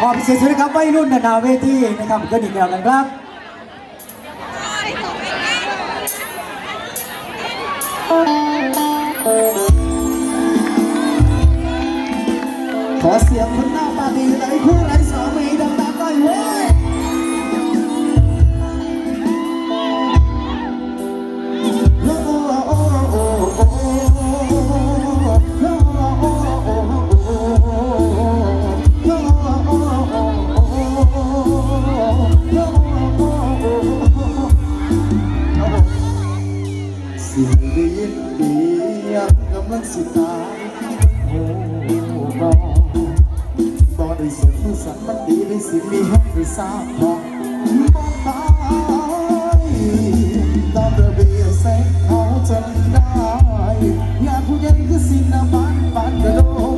ขอพิเศษสุดนะครับวัยรุ่นนาเวทีนะครับก็ดีแล้วกันครับขอเสียงคนหน้าปาดีไหลคู่ไหลสองเม รักกำลังสิตายโอ้บอบ่ได้สนผู้สัตว์มันดีเลยสิมีให้ได้ทราบบอกบอกไปตามระเบียบเสกเขาจนได้งานผู้ใหญ่ก็สินาบ้านปานกระโดง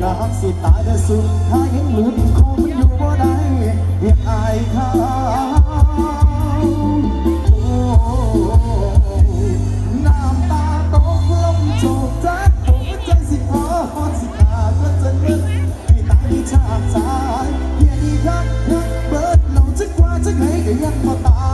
กะหักสิตายแต่สุดท้ายยังหลุดคงไม่อยู่บ่ได้เห็นอายเขา Để nhắc.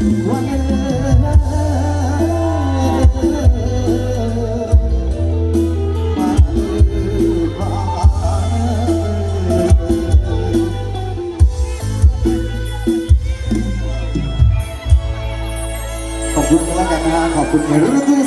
ขอบคุณกันแล้วกันะขอบคุณเรื่องที่